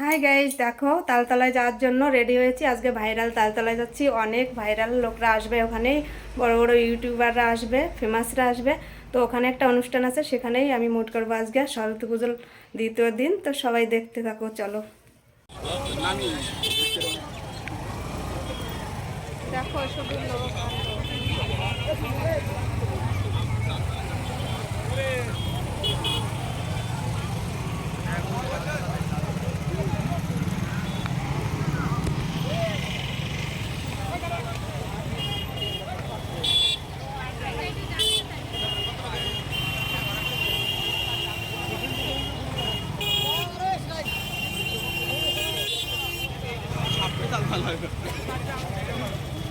Hi guys দেখো, তালতলায় যাওয়ার জন্য রেডি হয়েছি। আজকে ভাইরাল তালতলায় যাচ্ছি। অনেক ভাইরাল লোকরা আসবে ওখানে। বড় বড় ইউটিউবাররা আসবে ফেমাসরা আসবে। তো ওখানে একটা অনুষ্ঠান আছে, সেখানেই আমি মুট করব আজকে। সরস্বতী পুজোর দ্বিতীয় দিন, তো সবাই দেখতে থাকো, চলো। দেখো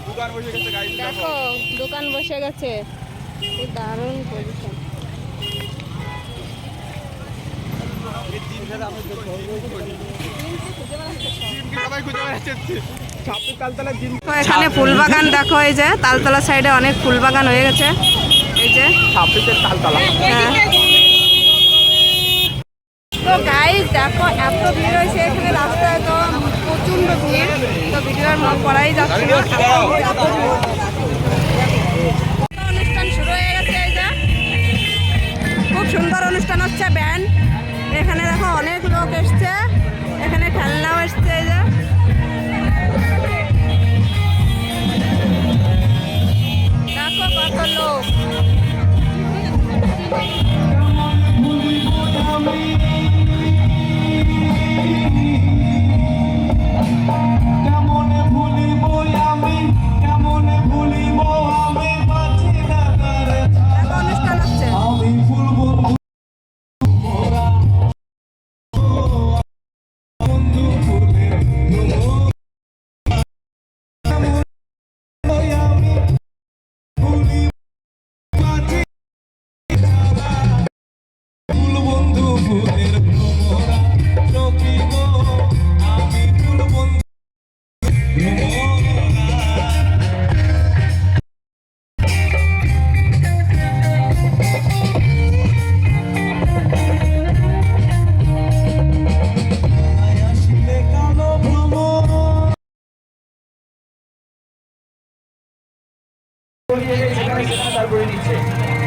দোকান বসে গেছে গাড়ি দেখো দোকান বসে গেছে। দারুণ পজিশন এখানে ফুল বাগান দেখো এই যে তালতলা সাইডে অনেক ফুল বাগান হয়ে গেছে। এই যে। তালতলা। হ্যাঁ। গাইজ দেখো এত ভিড় হয়েছে এখানে রাস্তায় তো প্রচণ্ড ভিড়। তো ভিডিওর মন করাই যাচ্ছে। অনুষ্ঠান শুরু হয়ে গেছে এই যে। খুব সুন্দর অনুষ্ঠান হচ্ছে ব্যান্ড। এখানে দেখো অনেক লোক এসছে। এখানে খেলনাও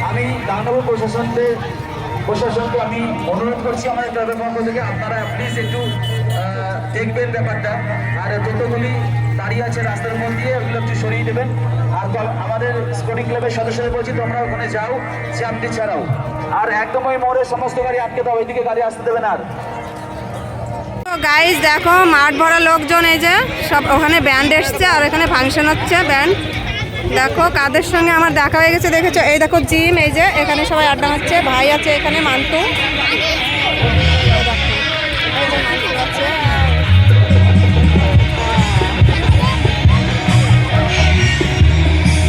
আমি দানব প্রশাসনকে প্রশাসনকে আমি অনুরোধ করছি আমাদের ক্লাবের পক্ষ থেকে, আপনারা প্লিজ একটু দেখবেন ব্যাপারটা। আর যতগুলি দাঁড়িয়ে আছে রাস্তার মধ্যে দিয়ে, ওগুলো একটু সরিয়ে দেবেন। আর আমাদের স্পোর্টিং ক্লাবের সদস্যদের বলছি, তোমরা ওখানে যাও জ্যামটি ছাড়াও। আর একদম ওই মোড়ে সমস্ত গাড়ি আটকে দাও, ওইদিকে গাড়ি আসতে দেবেন আর। গাইজ দেখো মাঠ ভরা লোকজন এই যে, সব ওখানে ব্যান্ড এসছে, আর এখানে ফাংশন হচ্ছে ব্যান্ড দেখো কাদের সঙ্গে আমার দেখা হয়ে গেছে, দেখেছ? এই দেখো জিম, এই যে এখানে সবাই আড্ডা হচ্ছে ভাই আছে এখানে মান্তু।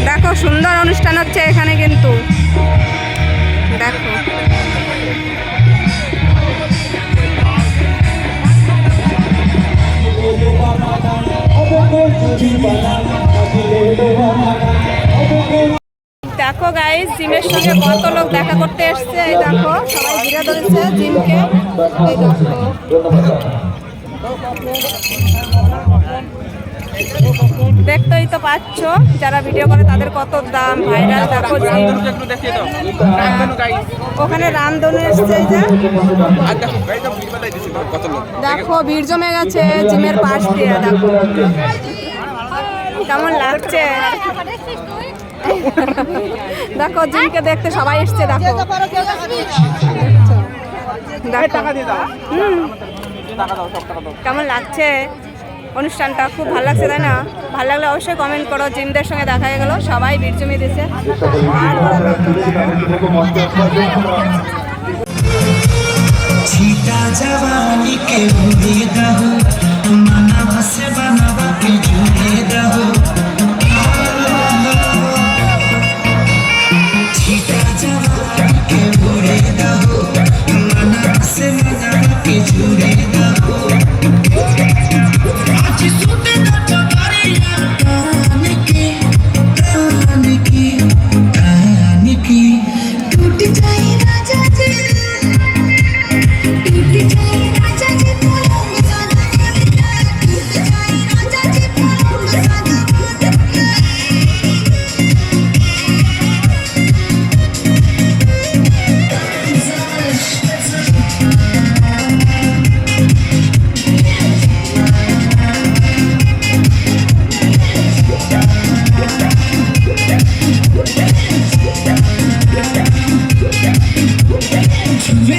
দেখো সুন্দর অনুষ্ঠান হচ্ছে এখানে কিন্তু। দেখো। দেখো গাইজ জিমের সঙ্গে কত লোক দেখা করতে এসছে, এই দেখো, সবাই ঘিরে ধরেছে জিমকে। দেখতেই তো পাচ্ছ, যারা ভিডিও করে তাদের কত দাম ভাইরাল দেখো। ওখানে রামধনু এসছে যে। দেখো, ভিড় জমে গেছে জিমের পাশ দিয়ে, দেখো। কেমন লাগছে? দেখো জিনকে দেখতে সবাই এসছে, দেখো। কেমন লাগছে অনুষ্ঠানটা? খুব ভালো লাগছে, তাই না? ভালো লাগলে অবশ্যই কমেন্ট করো। জিমদের সঙ্গে দেখা গেল। সবাই ভিড় জমিয়ে দিচ্ছে মানা রাত জুড়ে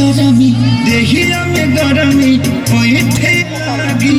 চরমি দেখিলাম গরমি ওই লাগি